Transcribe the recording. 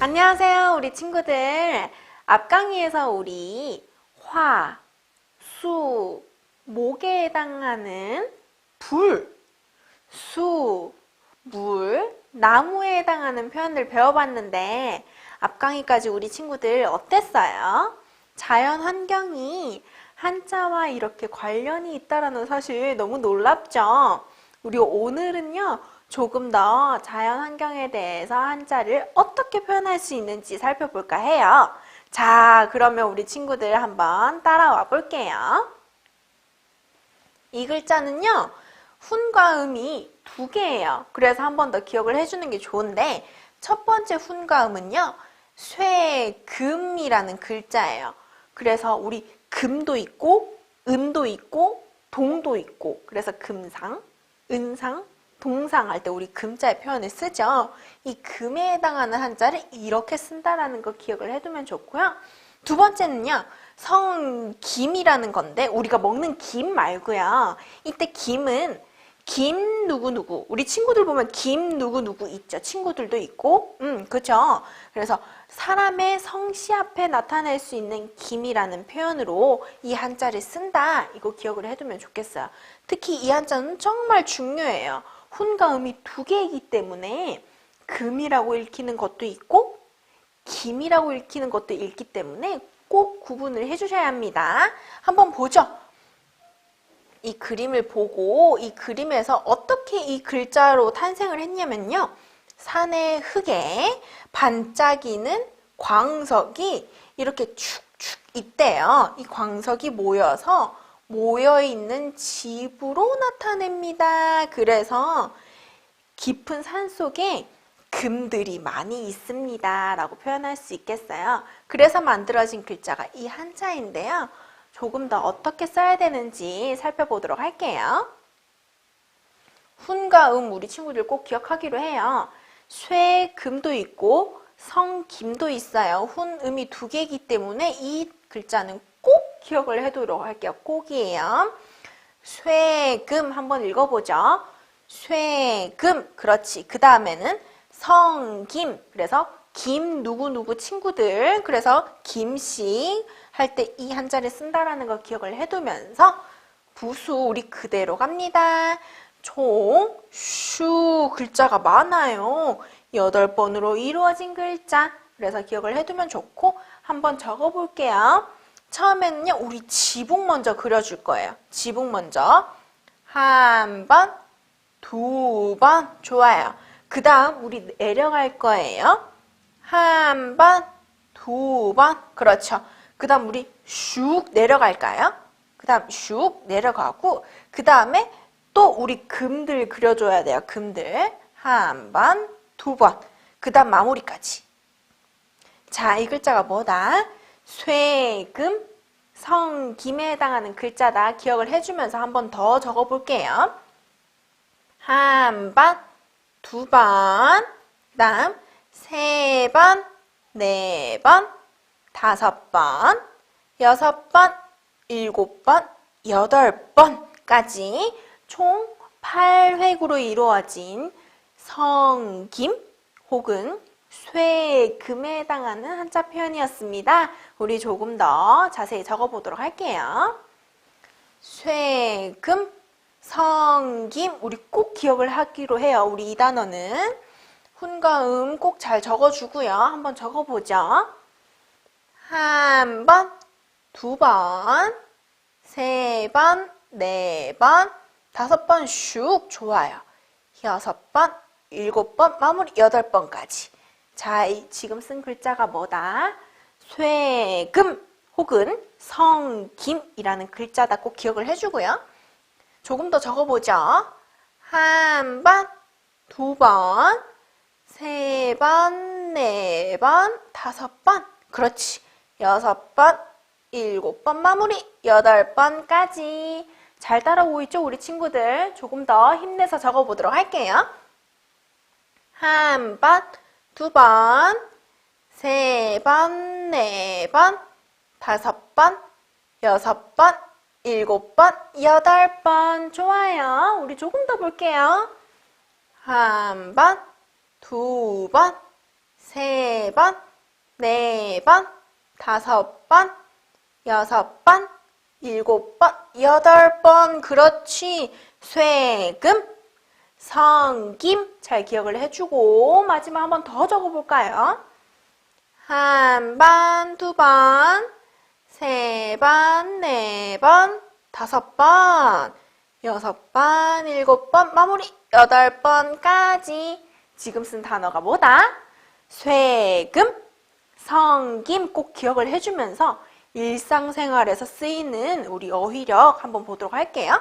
안녕하세요, 우리 친구들. 앞 강의에서 우리 화, 수, 목에 해당하는 불, 수, 물, 나무에 해당하는 표현들 배워봤는데 앞 강의까지 우리 친구들 어땠어요? 자연 환경이 한자와 이렇게 관련이 있다라는 사실 너무 놀랍죠? 우리 오늘은요, 조금 더 자연 환경에 대해서 한자를 어떻게 표현할 수 있는지 살펴볼까 해요. 자, 그러면 우리 친구들 한번 따라와 볼게요. 이 글자는요, 훈과 음이 두 개예요. 그래서 한 번 더 기억을 해주는 게 좋은데, 첫 번째 훈과 음은요, 쇠금이라는 글자예요. 그래서 우리 금도 있고, 은도 있고, 동도 있고, 그래서 금상, 은상, 동상 할 때 우리 금자의 표현을 쓰죠. 이 금에 해당하는 한자를 이렇게 쓴다라는 거 기억을 해두면 좋고요. 두 번째는요. 성김이라는 건데 우리가 먹는 김 말고요. 이때 김은 김 누구누구 우리 친구들 보면 김 누구누구 있죠. 친구들도 있고 음 그죠. 그래서 사람의 성씨 앞에 나타낼 수 있는 김이라는 표현으로 이 한자를 쓴다. 이거 기억을 해두면 좋겠어요. 특히 이 한자는 정말 중요해요. 훈과 음이 두 개이기 때문에 금이라고 읽히는 것도 있고 김이라고 읽히는 것도 있기 때문에 꼭 구분을 해주셔야 합니다. 한번 보죠. 이 그림을 보고 이 그림에서 어떻게 이 글자로 탄생을 했냐면요. 산의 흙에 반짝이는 광석이 이렇게 축축 있대요. 이 광석이 모여서 모여 있는 집으로 나타냅니다. 그래서 깊은 산 속에 금들이 많이 있습니다. 라고 표현할 수 있겠어요. 그래서 만들어진 글자가 이 한자인데요. 조금 더 어떻게 써야 되는지 살펴보도록 할게요. 훈과 음 우리 친구들 꼭 기억하기로 해요. 쇠, 금도 있고 성김도 있어요. 훈, 음이 두 개이기 때문에 이 글자는 꼭 기억을 해두도록 할게요. 꼭이에요. 쇠금 한번 읽어보죠. 쇠금 그렇지. 그 다음에는 성김 그래서 김 누구누구 친구들 그래서 김씨 할 때 이 한자를 쓴다라는 거 기억을 해두면서 부수 우리 그대로 갑니다. 총, 슈 글자가 많아요. 여덟 번으로 이루어진 글자. 그래서 기억을 해두면 좋고 한번 적어볼게요. 처음에는요, 우리 지붕 먼저 그려줄 거예요. 지붕 먼저. 한 번, 두 번. 좋아요. 그 다음 우리 내려갈 거예요. 한 번, 두 번. 그렇죠. 그 다음 우리 슉 내려갈까요? 그 다음 슉 내려가고 그 다음에 또 우리 금들 그려줘야 돼요. 금들. 한 번, 두 번. 그 다음 마무리까지. 자, 이 글자가 뭐다? 쇠금, 성김에 해당하는 글자다. 기억을 해주면서 한 번 더 적어볼게요. 한 번, 두 번, 그 다음 세 번, 네 번, 다섯 번, 여섯 번, 일곱 번, 여덟 번까지 총 8획으로 이루어진 성김 혹은 쇠금에 해당하는 한자 표현이었습니다. 우리 조금 더 자세히 적어보도록 할게요. 쇠금, 성김, 우리 꼭 기억을 하기로 해요. 우리 이 단어는 훈과 음 꼭 잘 적어주고요. 한번 적어보죠. 한 번, 두 번, 세 번, 네 번, 다섯 번 슉 좋아요. 여섯 번, 일곱 번, 마무리 여덟 번까지. 자, 지금 쓴 글자가 뭐다? 쇠금 혹은 성김이라는 글자다 꼭 기억을 해주고요. 조금 더 적어보죠. 한 번, 두 번, 세 번, 네 번, 다섯 번. 그렇지. 여섯 번, 일곱 번 마무리, 여덟 번까지. 잘 따라오고 있죠, 우리 친구들? 조금 더 힘내서 적어보도록 할게요. 한 번, 두 번, 세 번, 네 번, 다섯 번, 여섯 번, 일곱 번, 여덟 번. 좋아요. 우리 조금 더 볼게요. 한 번, 두 번, 세 번, 네 번, 다섯 번, 여섯 번, 일곱 번, 여덟 번. 그렇지. 쇠금, 성김. 잘 기억을 해주고, 마지막 한 번 더 적어볼까요? 한 번, 두 번, 세 번, 네 번, 다섯 번, 여섯 번, 일곱 번, 마무리 여덟 번까지. 지금 쓴 단어가 뭐다? 쇠금, 성김 꼭 기억을 해주면서 일상생활에서 쓰이는 우리 어휘력 한번 보도록 할게요.